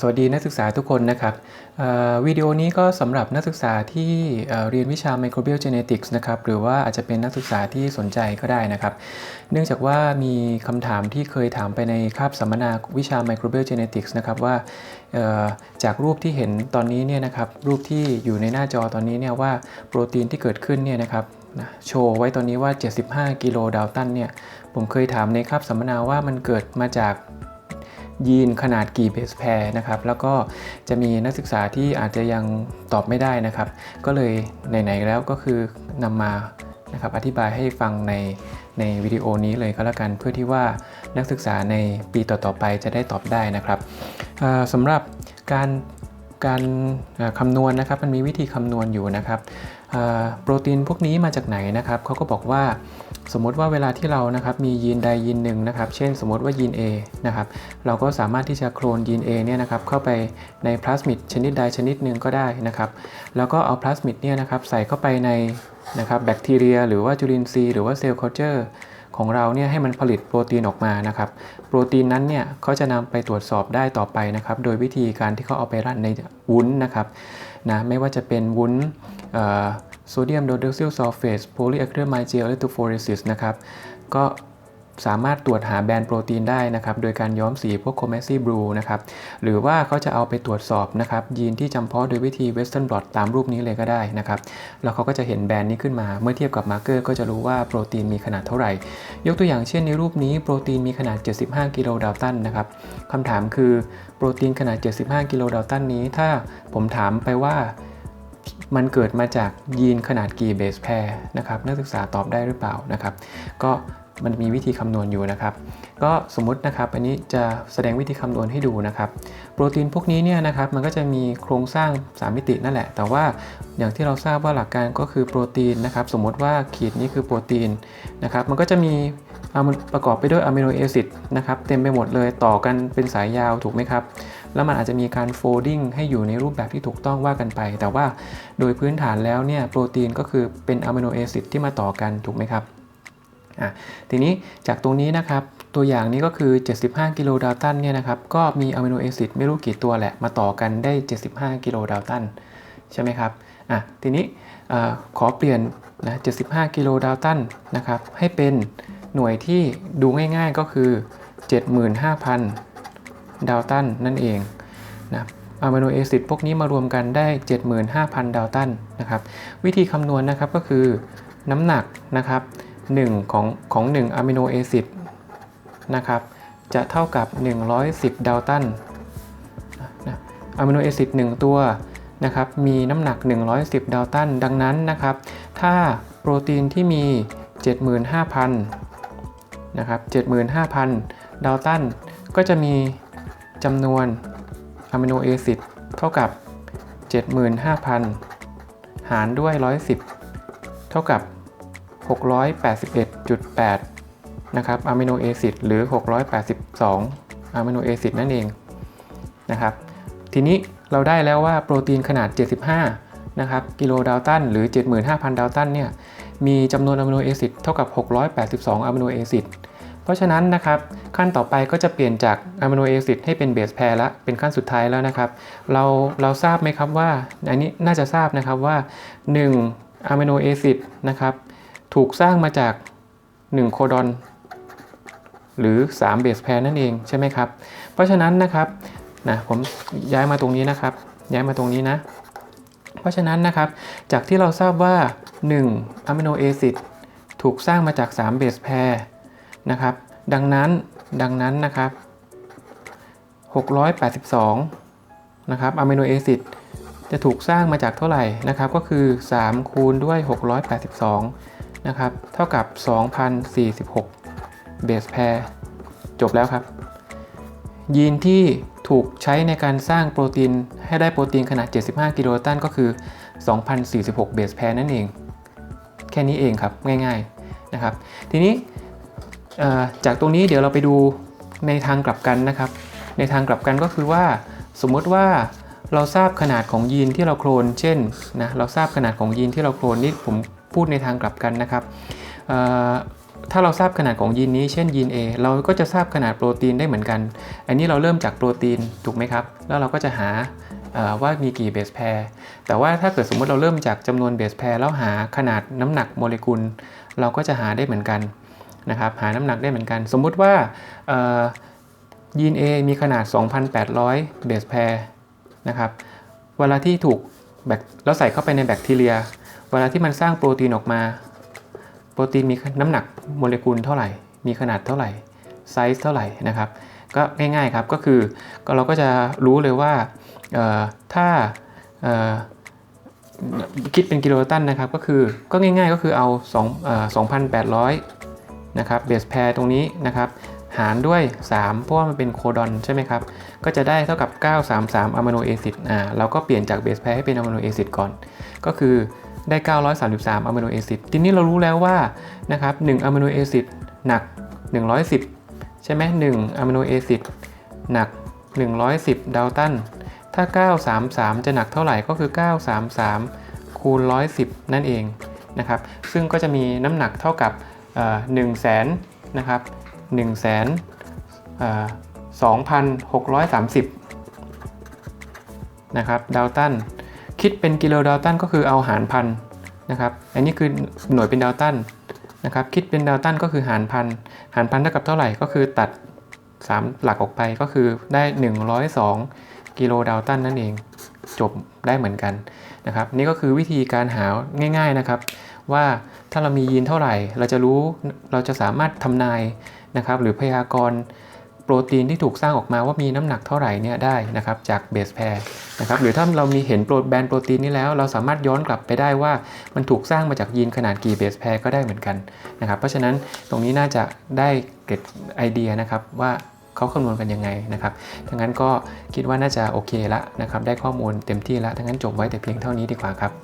สวัสดีนักศึกษาทุกคนนะครับวิดีโอนี้ก็สำหรับนักศึกษาที่เรียนวิชา Microbial Genetics นะครับหรือว่าอาจจะเป็นนักศึกษาที่สนใจก็ได้นะครับ เนื่องจากว่ามีคำถามที่เคยถามไปในคาบสัมมนาวิชา Microbial Genetics นะครับว่าจากรูปที่เห็นตอนนี้เนี่ยนะครับรูปที่อยู่ในหน้าจอตอนนี้เนี่ยว่าโปรตีนที่เกิดขึ้นเนี่ยนะครับนะโชว์ไว้ตอนนี้ว่า 75 กิโลดาลตันเนี่ยผมเคยถามในคาบสัมมนาว่ามันเกิดมาจาก ยีนขนาดกี่เบสแพร์นะครับ แล้วก็จะมีนักศึกษาที่อาจจะยังตอบไม่ได้นะครับ ก็เลยไหนๆแล้วก็คือนำมานะครับอธิบายให้ฟังในในวิดีโอนี้เลยก็แล้วกันเพื่อที่ว่านักศึกษาในปีต่อๆไปจะได้ตอบได้นะครับสำหรับการการคำนวณนะครับมันมีวิธีคำนวณอยู่นะครับ โปรตีนพวกนี้มาจากไหนนะครับเขาก็บอกว่าสมมติว่าเวลาที่เรานะครับมียีนใดยีนหนึ่งนะครับ เช่นสมมติว่ายีน A นะครับ เราก็สามารถที่จะโคลนยีน A เนี่ยนะครับเข้าไปในพลาสมิดชนิดใดชนิดหนึ่งก็ได้นะครับ แล้วก็เอาพลาสมิดเนี่ยนะครับใส่เข้าไปในนะครับแบคทีเรีย หรือว่าจุลินทรีย์หรือว่าเซลล์คัลเจอร์ของเราเนี่ยให้มันผลิตโปรตีนออกมานะครับ โปรตีนนั้นเนี่ยเขาจะนำไปตรวจสอบได้ต่อไปนะครับ โดยวิธีการที่เขาเอาไปรันในวุ้นนะครับนะไม่ว่าจะเป็นวุ้น โซเดียมโดเดซิลซัลเฟตโพลีอะคริลไมเจลอิโตโฟเรซิสนะครับ ก็สามารถตรวจหาแบรนด์โปรตีนได้นะครับ โดยการย้อมสีพวกโคเมซี่บลูนะครับ หรือว่าเขาจะเอาไปตรวจสอบนะครับ ยีนที่จำเพาะโดยวิธีเวสเทิร์นบลอตตามรูปนี้เลยก็ได้นะครับ แล้วเขาก็จะเห็นแบรนด์นี้ขึ้นมา เมื่อเทียบกับมาร์เกอร์ก็จะรู้ว่าโปรตีนมีขนาดเท่าไหร่ ยกตัวอย่างเช่นในรูปนี้โปรตีนมีขนาด 75 กิโลดาลตันนะครับคำถามคือโปรตีนขนาด 75 กิโลดาลตันนี้ ถ้าผมถามไปว่า มันเกิดมาจากยีนขนาดกี่เบสแพร์นะครับนักศึกษาตอบได้หรือเปล่านะครับ ก็มันมีวิธีคำนวณอยู่นะครับ ก็สมมุตินะครับ อันนี้จะแสดงวิธีคำนวณให้ดูนะครับ โปรตีนพวกนี้เนี่ยนะครับ มันก็จะมีโครงสร้าง 3 มิตินั่นแหละ แต่ว่าอย่างที่เราทราบว่าหลักการก็คือโปรตีนนะครับ สมมติว่าขีดนี้คือโปรตีนนะครับ มันก็จะมีมันประกอบไปด้วยอะมิโนแอซิดนะครับ เต็มไปหมดเลยต่อกันเป็นสายยาวถูกไหมครับ แล้วมันอาจจะมีการโฟลดิ้งให้อยู่ในรูปแบบที่ถูกต้องว่ากันไป แต่ว่าโดยพื้นฐานแล้วเนี่ยโปรตีนก็คือเป็นอะมิโนแอซิดที่มาต่อกันถูกไหมครับอะทีนี้จากตรงนี้นะครับตัวอย่างนี้ก็คือ 75 กิโลดาลตันเนี่ยนะครับก็มีอะมิโนแอซิดไม่รู้กี่ตัวแหละมาต่อกันได้ 75 กิโลดาลตันใช่ไหมครับอะทีนี้ขอเปลี่ยนนะ75 กิโลดาลตันนะครับให้เป็นหน่วยที่ดูง่ายๆก็คือ 75,000 ดาลตันนั่นเองนะอะมิโนแอซิดพวกนี้มารวมกันได้ 75,000 ดาลตันนะครับ วิธีคำนวณนะครับก็คือน้ำหนักนะครับ1ของของ1อะมิโนแอซิดนะครับจะเท่ากับ 110 ดาลตันนะอะมิโนแอซิด1ตัวนะครับมีน้ำหนัก 110 ดาลตัน ดังนั้นนะครับ ถ้าโปรตีนที่มี 75,000นะครับ75,000 ดาลตัน ก็จะมี จำนวนอะมิโนแอซิดเท่ากับ 75,000 หารด้วย 110 เท่ากับ 681.8 นะครับอะมิโนแอซิดหรือ 682อะมิโนแอซิดนั่นเองนะครับ ทีนี้เราได้แล้วว่าโปรตีนขนาด 75 นะครับ กิโลดาลตันหรือ 75,000 ดาลตันเนี่ย มีจำนวนอะมิโนแอซิดเท่ากับ 682อะมิโนแอซิด เพราะฉะนั้นนะครับขั้นต่อไปก็จะเปลี่ยนจากอะมิโนแอซิดให้เป็นเบสแพร์ละเป็นขั้นสุดท้ายแล้วนะครับ เราเราทราบไหมครับว่าอันนี้น่าจะทราบนะครับว่า1อะมิโนแอซิดนะครับถูกสร้างมาจาก 1 โคดอน หรือ 3 เบสแพร์นั่นเองใช่ไหมครับ เพราะฉะนั้นนะครับนะผมย้ายมาตรงนี้นะครับ ย้ายมาตรงนี้นะ เพราะฉะนั้นนะครับ จากที่เราทราบว่า1อะมิโนแอซิดถูกสร้างมาจาก 3 เบสแพร์ นะครับ ดังนั้นดังนั้นนะครับ 682 นะครับอะมิโนแอซิดจะถูกสร้างมาจากเท่าไหร่นะครับ ก็คือ 3 คูณด้วย 682 นะครับ เท่ากับ 2,046 เบสแพร์จบแล้วครับ ยีนที่ถูกใช้ในการสร้างโปรตีนให้ได้โปรตีนขนาด 75 กิโลตันก็คือ 2,046 เบสแพร์นั่นเอง แค่นี้เองครับง่ายๆนะครับ ทีนี้ จากตรงนี้เดี๋ยวเราไปดูในทางกลับกันนะครับ ในทางกลับกันก็คือว่าสมมติว่าเราทราบขนาดของยีนที่เราโคลน เช่นนะเราทราบขนาดของยีนที่เราโคลนนี่ผมพูดในทางกลับกันนะครับถ้าเราทราบขนาดของยีนนี้เช่นยีน A เราก็จะทราบขนาดโปรตีนได้เหมือนกัน อันนี้เราเริ่มจากโปรตีนถูกไหมครับ แล้วเราก็จะหาว่ามีกี่เบสแพร์แต่ว่าถ้าเกิดสมมติเราเริ่มจากจำนวนเบสแพร์แล้วหาขนาดน้ำหนักโมเลกุล เราก็จะหาได้เหมือนกัน นะครับหาน้ำหนักได้เหมือนกัน สมมุติว่ายีน A มีขนาด 2,800 เบสแพร์นะครับเวลาที่ถูกแบคแล้วใส่เข้าไปในแบคทีเรีย เวลาที่มันสร้างโปรตีนออกมา โปรตีนมีน้ำหนักโมเลกุลเท่าไหร่ มีขนาดเท่าไหร่ไซส์เท่าไหร่นะครับก็ง่ายๆครับก็คือเราก็จะรู้เลยว่าถ้าคิดเป็นกิโลตันนะครับก็คือก็ง่ายๆก็คือเอา2 2,800 นะครับเบสแพร์ตรงนี้นะครับหารด้วย 3 เพราะว่ามันเป็นโคดอนใช่ไหมครับ ก็จะได้เท่ากับ 933อะมิโนแอซิดอ่าเราก็เปลี่ยนจากเบสแพร์ให้เป็นอะมิโนแอซิดก่อน ก็คือได้ 933อะมิโนแอซิดทีนี้เรารู้แล้วว่านะครับ1อะมิโนแอซิดหนัก 110 ใช่ไหม1อะมิโนแอซิดหนัก 110 ดาลตัน ถ้า 933 จะหนักเท่าไหร่ก็คือ 933 คูณ 110 นั่นเองนะครับ ซึ่งก็จะมีน้ำหนักเท่ากับ 1 0 0 0 0แสนนะครับ1 0 0 0 0แสน2,630นหกร้อยสามสิบนะครับดาลตันคิดเป็นกิโลดาลตันก็คือเอาหารพันนะครับอันนี้คือหน่วยเป็นดาลตันนะครับคิดเป็นดาลตันก็คือหารพันหารพันเท่ากับเท่าไหร่ก็คือตัด 3 หลักออกไปก็คือได้ 102 กิโลดาลตันนั่นเอง จบได้เหมือนกันนะครับ นี่ก็คือวิธีการหาง่าย ๆนะครับ ว่าถ้าเรามียีนเท่าไหร่ เราจะรู้เราจะสามารถทำนายนะครับ หรือพยากรณ์โปรตีนที่ถูกสร้างออกมาว่ามีน้ำหนักเท่าไหร่เนี่ยได้นะครับจากเบสแพร์นะครับหรือถ้าเรามีเห็นโปรแบนโปรตีนนี้แล้ว เราสามารถย้อนกลับไปได้ว่ามันถูกสร้างมาจากยีนขนาดกี่เบสแพร์ก็ได้เหมือนกันนะครับ เพราะฉะนั้นตรงนี้น่าจะได้เก็ตไอเดียนะครับว่าเขาคำนวณกันยังไงนะครับดังนั้นก็คิดว่าน่าจะโอเคละนะครับ ได้ข้อมูลเต็มที่ละดังนั้นจบไว้แต่เพียงเท่านี้ดีกว่าครับ